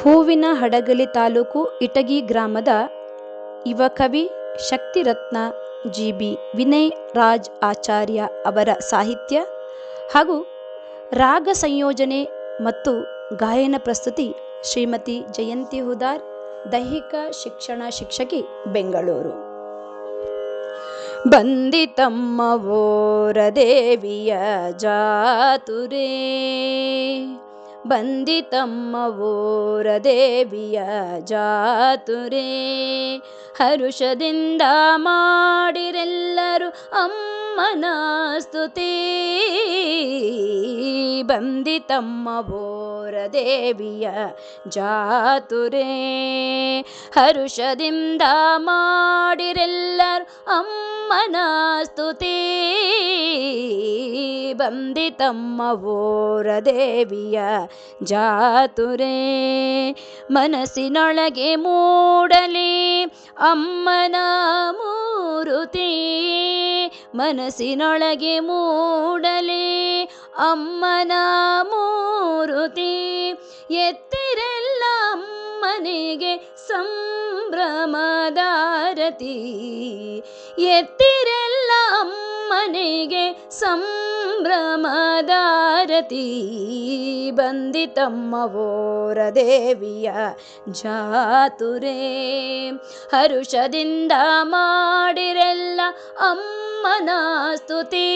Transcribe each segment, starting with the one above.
ಹೂವಿನ ಹಡಗಲಿ ತಾಲೂಕು ಇಟಗಿ ಗ್ರಾಮದ ಯುವಕವಿ ಶಕ್ತಿರತ್ನ ಜಿ ಬಿ ವಿನಯ್ ರಾಜ್ ಆಚಾರ್ಯ ಅವರ ಸಾಹಿತ್ಯ ಹಾಗೂ ರಾಗ ಸಂಯೋಜನೆ ಮತ್ತು ಗಾಯನ ಪ್ರಸ್ತುತಿ ಶ್ರೀಮತಿ ಜಯಂತಿ ಹುದಾರ್, ದೈಹಿಕ ಶಿಕ್ಷಣ ಶಿಕ್ಷಕಿ ಬೆಂಗಳೂರು. ಬಂದಿತಮ್ಮ ಓರ ದೇವಿಯ ಜಾತುರೇ ಬಂದಿತಮ್ಮ ಓರ ದೇವಿಯ ಜಾತುರೇ ಹರುಷದಿಂದ ಮಾಡಿರೆಲ್ಲರೂ ಅಮ್ಮನ ಸ್ತುತಿ. ಬಂದಿತಮ್ಮ ಓರ ದೇವಿಯ ಜಾತುರೇ. ಹರುಷದಿಂದ ಮಾಡಿರೆಲ್ಲರು ಅಮ್ಮನ ಸ್ತುತಿ. ಬಂದಿತಮ್ಮ ಓರ ದೇವಿಯ ಜಾತುರೇ. ಮನಸ್ಸಿನೊಳಗೆ ಮೂಡಲಿ ಅಮ್ಮನ ಮೂರುತಿ. ಮನಸ್ಸಿನೊಳಗೆ ಮೂಡಲಿ ಅಮ್ಮನ ಮೂರುತಿ ಎತ್ತಿರೆಲ್ಲ ಅಮ್ಮನಿಗೆ ಸಂಭ್ರಮದಾರತಿ. ಎತ್ತಿರೆಲ್ಲ ಅಮ್ಮನಿಗೆ ಸಂಭ್ರಮದಾರತಿ. ಬಂದಿತಮ್ಮ ಓರ ದೇವಿಯ ಜಾತುರೇ, ಹರುಷದಿಂದ ಮಾಡಿರೆಲ್ಲ ಅಮ್ಮನ ಸ್ತುತಿ.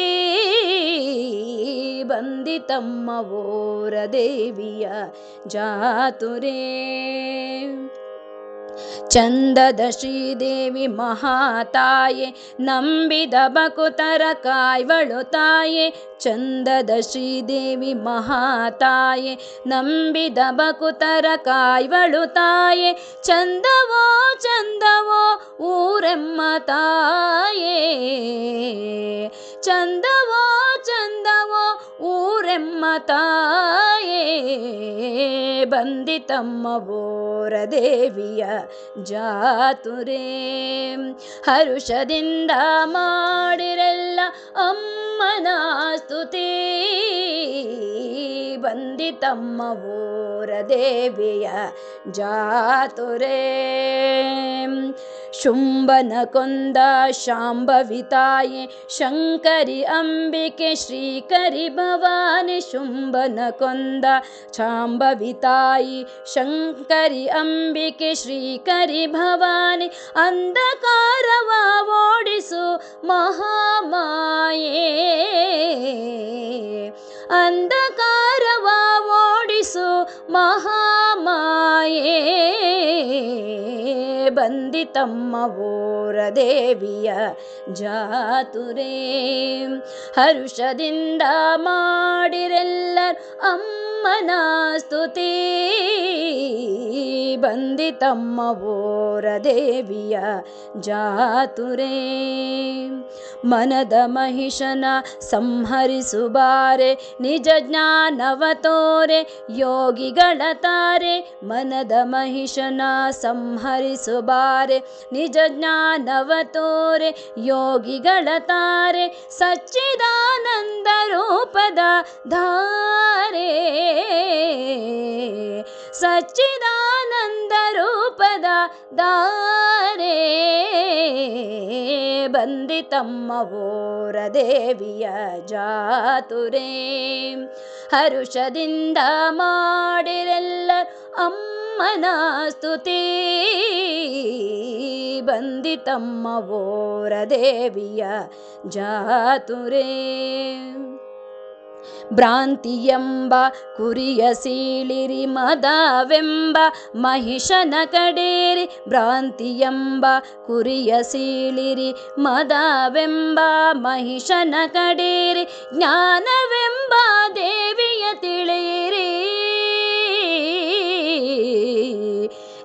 ಬಂದಿತಮ್ಮ ಓರ ದೇವಿಯ ಜಾತುರೇ. ಚಂದದ ಶ್ರೀದೇವಿ ಮಹಾತಾಯೆ, ನಂಬಿದ ಬಕುತರ ಕಾಯ್ವಳು ತಾಯೆ. ಚಂದದ ಶ್ರೀದೇವಿ ಮಹಾತಾಯೆ, ನಂಬಿದ ಬಕುತರ ಕಾಯ್ವಳು ತಾಯೆ. ಚಂದವೋ ಚಂದವೋ, ಊರೆಮ್ಮ ತಾಯೇ. ಚಂದವೋ ಚಂದವೋ, ಊರೆಮ್ಮ ತಾಯೇ. ಬಂದಿತಮ್ಮ ಬೋರ ದೇವಿಯ ಜಾತುರೇ. ಹರುಷದಿಂದ ಮಾಡಿರೆಲ್ಲ ಅಮ್ಮನ ಸ್ತುತಿ. ಬಂದಿತಮ್ಮ ಬೋರ ದೇವಿಯ ಜಾತುರೇ ಶುಂಭನ ಕೊಂದ ಶಾಂಭವಿತಾಯೆ ಶಂಕರಿ ಅಂಬಿಕೆ ಶ್ರೀಕರಿ ಭವಾನಿ ಶುಂಭನ ಕೊಂದ ಶಾಂಭವಿತಾಯಿ ಶಂಕರಿ ಅಂಬಿಕೆ ಶ್ರೀಕರಿ ಭವಾನಿ ಅಂಧಕಾರವ ಬಂದಿತಮ್ಮ ಓರ ದೇವಿಯ ಜಾತುರೇ. ಹರುಷದಿಂದ ಮಾಡಿರೆಲ್ಲರ್ ಅಮ್ಮನ ಸ್ತುತಿ. ಬಂದಿತಮ್ಮ ಓರ ದೇವಿಯ ಜಾತುರೇ ಮನದ ಮಹಿಷನ ಸಂಹರಿಸುಬಾರೆ ನಿಜ ಜ್ಞಾನವ ತೋರೆ ಯೋಗಿಗಳ ತಾರೆ ಮನದ ಮಹಿಷನ ಸಂಹರಿಸುಬಾರೆ ನಿಜ ಜ್ಞಾನವ ತೋರೆ ಯೋಗಿಗಳ ತಾರೆ ಸಚ್ಚಿದಾನಂದ ರೂಪದ ಧಾರೆ ಸಚ್ಚಿದಾನಂದ ರೂಪದ ದಾರೆ ಬಂದಿತಮ್ಮ ಓರ ದೇವಿಯ ಜಾತುರೇ. ಹರುಷದಿಂದ ಮಾಡಿರೆಲ್ಲ ಅಮ್ಮನ ಸ್ತುತಿ. ಬಂದಿತಮ್ಮ ಓರ ದೇವಿಯ ಜಾತುರೇ. ಭ್ರಾಂತಿಯೆಂಬ ಕುರಿಯ ಸೀಳಿರಿ ಮದವೆಂಬ ಮಹಿಷನ ಕಡೇರಿ, ಭ್ರಾಂತಿಯೆಂಬ ಕುರಿಯ ಸೀಳಿರಿ ಮದವೆಂಬ ಮಹಿಷನ ಕಡೇರಿ, ಜ್ಞಾನವೆಂಬ ದೇವಿಯ ತಿಳಿಯಿರಿ.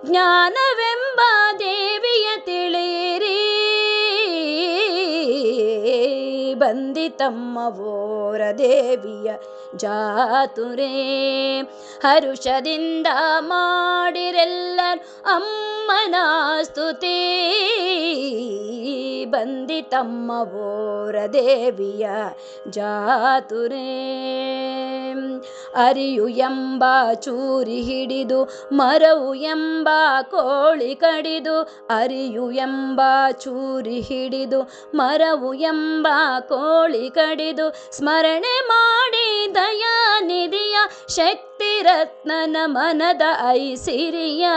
ಜ್ಞಾನವೆಂಬ ಬಂದಿತಮ್ಮ ಓರ ದೇವಿಯ ಜಾತುರೇ. ಹರುಷದಿಂದ ಮಾಡಿರೆಲ್ಲರ್ ಅಮ್ಮನ ಸ್ತುತಿ. ಬಂದಿತಮ್ಮ ಓರ ದೇವಿಯ ಜಾತುರೇ. ಅರಿಯು ಎಂಬ ಚೂರಿ ಹಿಡಿದು, ಮರವು ಎಂಬ ಕೋಳಿ ಕಡಿದು, ಅರಿಯು ಎಂಬ ಚೂರಿ ಹಿಡಿದು, ಮರವು ಎಂಬ ಕೋಳಿ ಕಡಿದು, ಸ್ಮರಣೆ ಮಾಡಿ ದಯಾನಿಧಿಯ ಶಕ್ತಿ ರತ್ನನ ಮನದ ಐಸಿರಿಯ.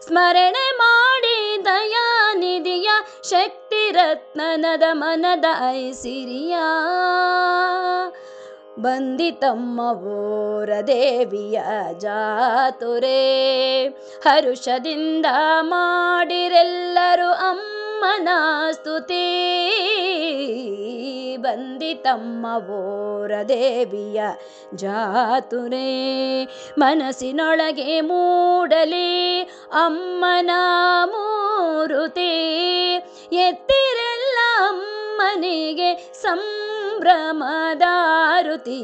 ಸ್ಮರಣೆ ಮಾಡಿ ದಯಾನಿಧಿಯ ಶಕ್ತಿ ರತ್ನನದ ಮನದ ಐಸಿರಿಯ. ಬಂದಿತಮ್ಮ ಓರ ದೇವಿಯ ಜಾತುರೇ, ಹರುಷದಿಂದ ಮಾಡಿರೆಲ್ಲರೂ ಅಮ್ಮನ ಸ್ತುತಿ ಬಂದಿತಮ್ಮ ಓರ ದೇವಿಯ ಜಾತುರೆ ಮನಸ್ಸಿನೊಳಗೆ ಮೂಡಲಿ ಅಮ್ಮನ ಮೂರುತಿ ಎತ್ತಿರೆಲ್ಲ ಅಮ್ಮನಿಗೆ ಸಂಭ್ರಮದಾರುತಿ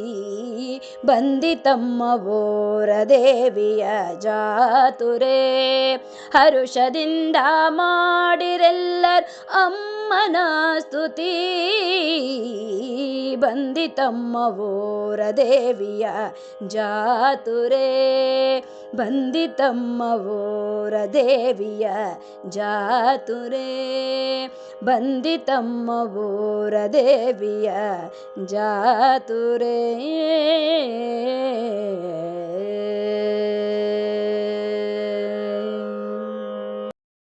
ಬಂದಿತಮ್ಮ ಓರ ದೇವಿಯ ಜಾತುರೆ. ಹರುಷದಿಂದ ಮಾಡಿರೆಲ್ಲರ್ ಅಮ್ಮನ ಸ್ತುತಿ. ಬಂದಿತಮ್ಮ ಓರ ದೇವಿಯ ಜಾತುರೇ. ಬಂದಿತಮ್ಮವೋರ ದೇವಿಯ ಜಾತುರೇ. ಬಂದಿತಮ್ಮವೋರ ದೇವಿಯ ಜಾತುರೆ.